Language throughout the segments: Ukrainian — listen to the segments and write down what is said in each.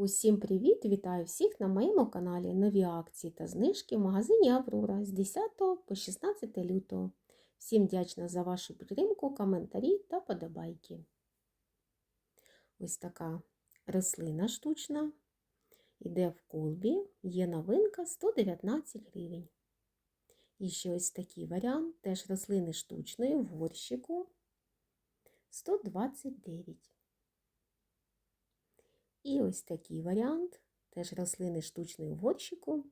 Усім привіт! Вітаю всіх на моєму каналі. Нові акції та знижки в магазині Аврора з 10 по 16 лютого. Всім вдячна за вашу підтримку, коментарі та подобайки. Ось така рослина штучна. Іде в колбі, є новинка 119 гривень. І ще ось такий варіант, теж рослини штучної в горщику 129. І ось такий варіант, теж рослини штучної в горщику,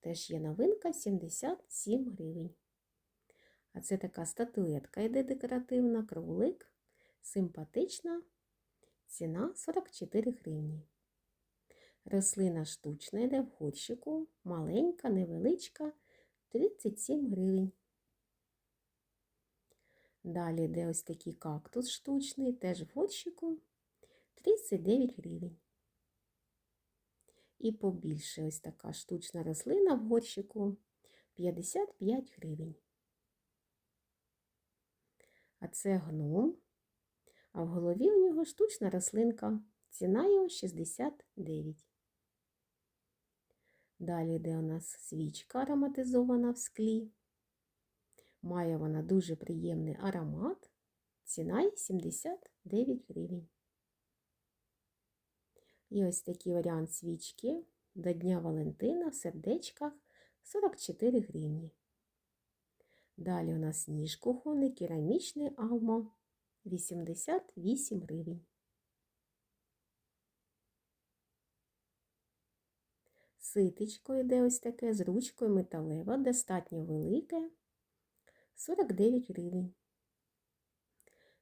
теж є новинка 77 гривень. А це така статуетка йде декоративна, кролик, симпатична, ціна 44 гривні. Рослина штучна йде в горщику, маленька, невеличка, 37 гривень. Далі йде ось такий кактус штучний, теж в горщику, 39 гривень. І побільше ось така штучна рослина в горщику 55 гривень. А це гном, а в голові у нього штучна рослинка. Ціна його 69. Далі йде у нас свічка ароматизована в склі. Має вона дуже приємний аромат. Ціна її 79 гривень. І ось такий варіант свічки до Дня Валентина в сердечках 44 гривні. Далі у нас ніж кухонний, керамічний алмо 88 гривень. Ситечко йде ось таке з ручкою металева, достатньо велике 49 гривень.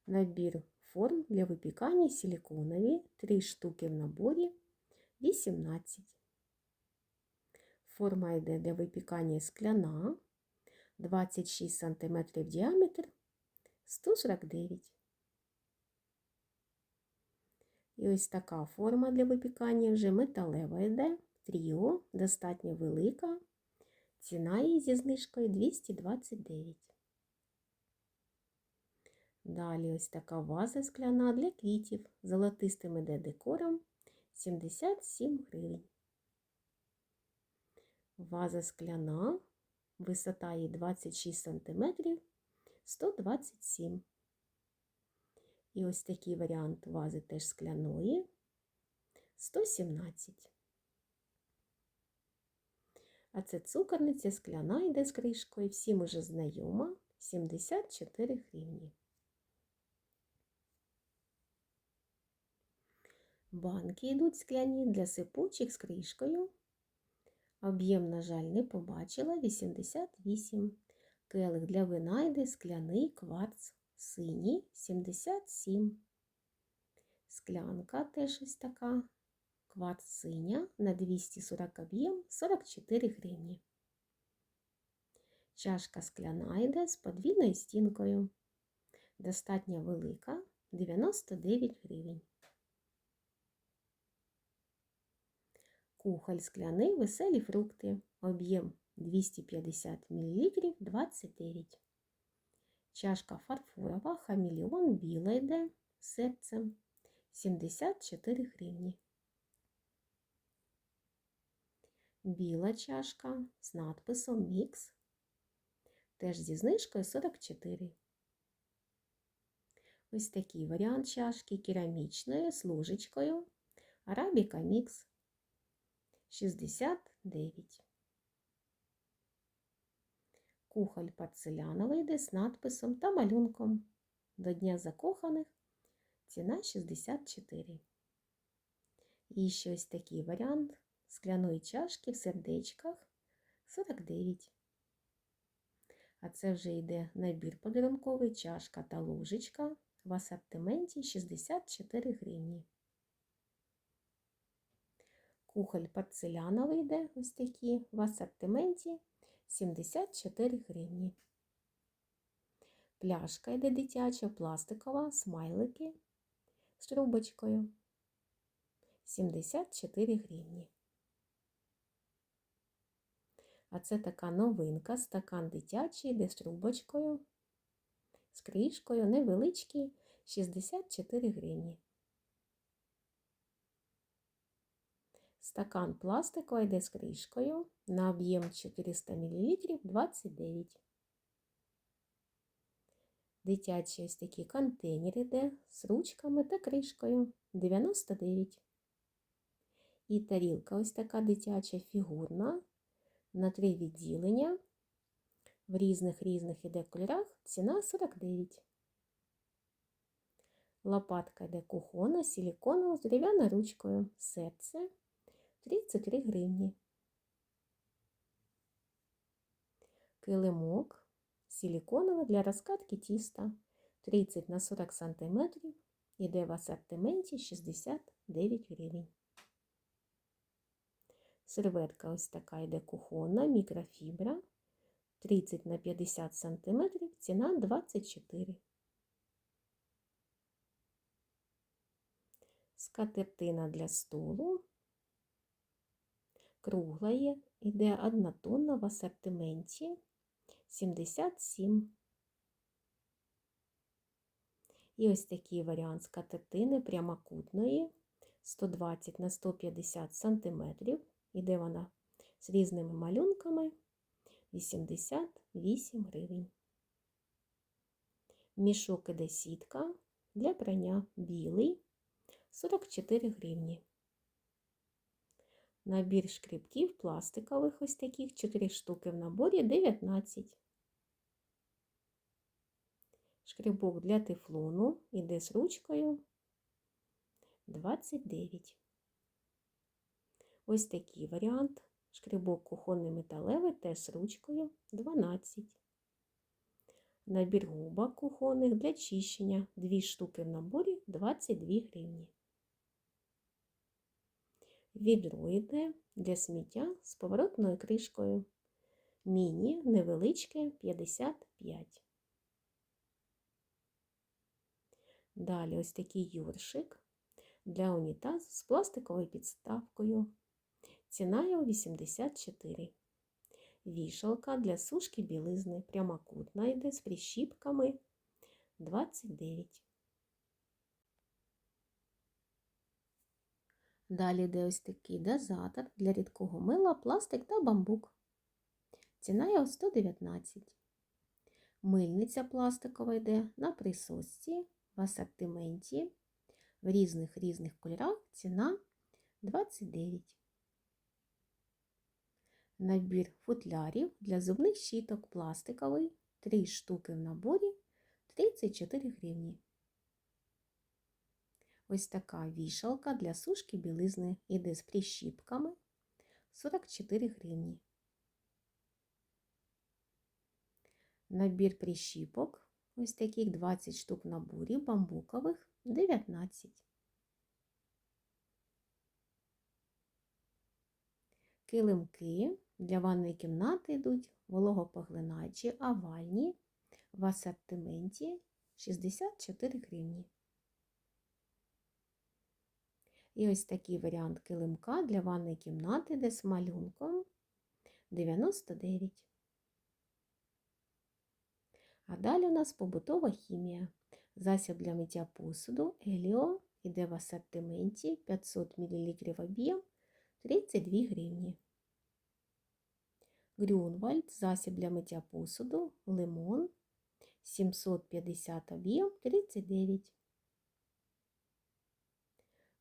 Набір форм для випікання силиконові 3 штуки в наборі 18. Форма йде для випікання скляна 26 см діаметр 149. І ось така форма для випікання вже металева йде. Тріо достатньо велика. Ціна її зі знижкою 229. Далі ось така ваза скляна для квітів золотистим іде декором 77 гривень. Ваза скляна, висота її 26 см 127. І ось такий варіант вази теж скляної 117. А це цукорниця скляна йде з кришкою, всім уже знайома 74 гривні. Банки йдуть скляні для сипучих з кришкою. Об'єм, на жаль, не побачила 88. Келих для вина йде скляний кварц синій 77. Склянка теж ось така. Кварц синя на 240 об'єм 44 гривні. Чашка скляна йде з подвійною стінкою. Достатньо велика 99 гривень. Кухоль скляний, веселі фрукти. Об'єм 250 мл 29. Чашка фарфорова, хаміліон біла йде серцем 74 гривні. Біла чашка з надписом Мікс. Теж зі знижкою 44. Ось такий варіант чашки керамічної з ложечкою. Арабіка Мікс 69. Кухоль порцеляновий йде з надписом та малюнком. До Дня закоханих ціна 64. І ще ось такий варіант скляної чашки в сердечках 49. А це вже йде набір подарунковий чашка та ложечка в асортименті 64 гривні. Кухоль порцеляновий йде ось такі в асортименті 74 гривні. Пляшка йде дитяча, пластикова, смайлики з трубочкою 74 гривні. А це така новинка, стакан дитячий, йде з трубочкою, з кришкою, невеличкий 64 гривні. Стакан пластиковий йде з кришкою на об'єм 400 мл 29. Дитячі ось такі контейнери йде з ручками та кришкою 99. І тарілка ось така дитяча фігурна на три відділення. В різних різних іде кольорах ціна 49. Лопатка йде кухона, силіконова з дерев'яною ручкою. Серце 33 гривні. Килимок силіконовий для розкатки тіста 30 на 40 см. Іде в асортименті 69 гривень. Серветка ось така йде кухонна, мікрофібра 30 на 50 см, ціна 24. Скатертина для столу. Кругла є, іде однотонна в асортименті 77. І ось такий варіант скатертини прямокутної 120 на 150 см. Іде вона з різними малюнками 88 гривень. Мішок іде сітка для прання білий 44 гривні. Набір шкребків пластикових ось таких 4 штуки в наборі 19. Шкребок для тефлону іде з ручкою 29. Ось такий варіант. Шкребок кухонний металевий теж з ручкою 12. Набір губок кухонних для чищення 2 штуки в наборі 22 гривні. Відро для сміття з поворотною кришкою. Міні невеличке 55. Далі ось такий юршик для унітазу з пластиковою підставкою. Ціна його 84. Вішалка для сушки білизни. Прямокутна йде з прищіпками 29. Далі йде ось такий дозатор для рідкого мила, пластик та бамбук. Ціна його 119. Мильниця пластикова йде на присосці в асортименті в різних різних кольорах ціна 29. Набір футлярів для зубних щіток пластиковий 3 штуки в наборі 34 гривні. Ось така вішалка для сушки білизни іде з прищіпками 44 гривні. Набір прищіпок, ось таких 20 штук в наборі бамбукових 19. Килимки для ванної кімнати йдуть вологопоглиначі, овальні в асортименті 64 гривні. І ось такий варіант килимка для ванної кімнати, де з малюнком 99. А далі у нас побутова хімія. Засіб для миття посуду Еліо іде в асортименті 500 мл об'єм 32 гривні. Грюнвальд засіб для миття посуду, лимон 750 об'єм 39.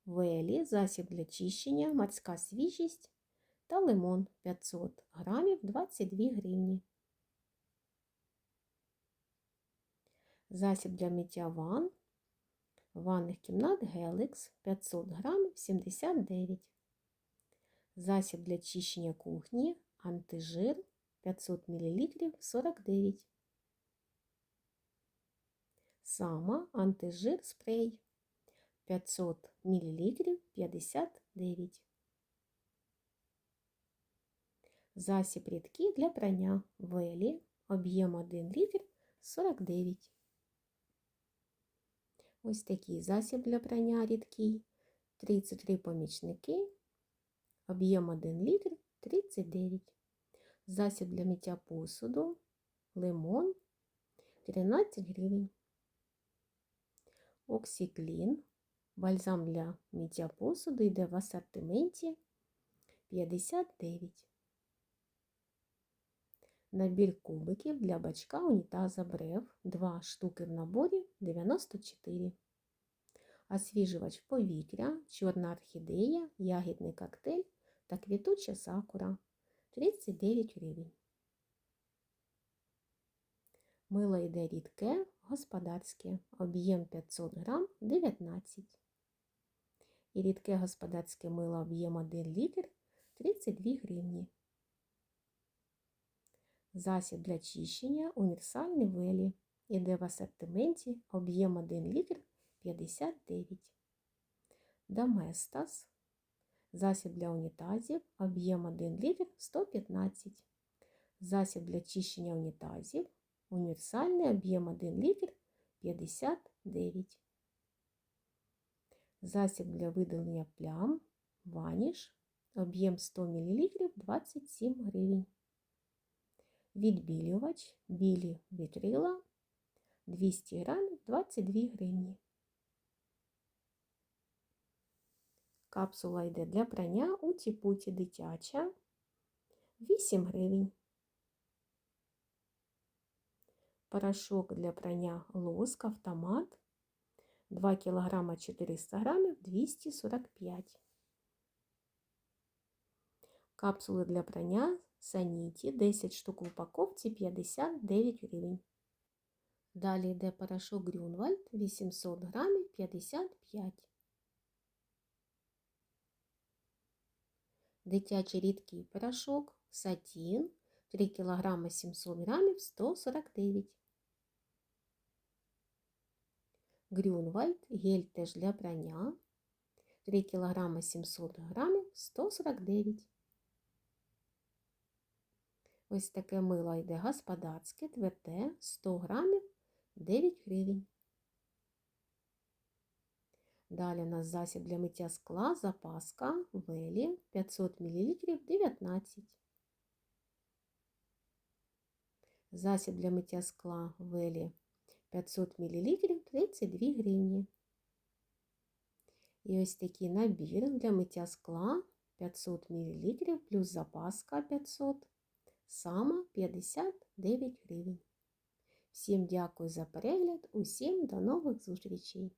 Велі засіб для чищення, морська свіжість та лимон 500 грамів 22 гривні. Засіб для миття ван, ванних кімнат Геликс 500 грамів 79. Засіб для чищення кухні антижир 500 мл 49. Сама антижир спрей 500 мл 59. Засіб рідкий для прання велі об'єм 1 літр 49. Ось такий засіб для прання рідкий, 33 помічники, об'єм 1 літр 39. Засіб для миття посуду, лимон 13 гривень. Оксіклін, бальзам для миття посуду йде в асортименті 59. Набір кубиків для бачка унітаза Брев 2 штуки в наборі 94. Освіжувач повітря, чорна орхідея, ягідний коктейль та квітуча сакура 39 гривень. Мило йде рідке, господарське, об'єм 500 грам 19. І рідке господарське мило об'єм 1 літр 32 гривні. Засіб для чищення універсальний велі. Іде в асортименті об'єм 1 літр 59. Доместас. Засіб для унітазів об'єм 1 літр 115. Засіб для чищення унітазів. Універсальний об'єм 1 літр 59. Засіб для видалення плям. Ваніш. Об'єм 100 мл 27 гривень. Відбілювач білі вітрила 200 грамів 22 гривні. Капсула йде для прання у тіпуті дитяча 8 гривень. Порошок для прання лоск автомат 2 кг 400 грамів 245 Капсули для прання Саніті 10 штук в упаковці 59 гривень. Далі йде порошок Грюнвальд 800 грамів 55. Дитячий рідкий порошок Сатін 3 кг 700 грамів 149. Грюнвальд гель теж для прання 3 кг 700 грамів 149. Ось таке мило йде господарське, тверде, 100 грамів 9 гривень. Далі у нас засіб для миття скла, запаска, велі 500 мл 19. Засіб для миття скла велі 500 мл 32 гривні. І ось такий набір для миття скла 500 мл плюс запаска 500 сама 59 гривень. Всім дякую за перегляд, усім до нових зустрічей!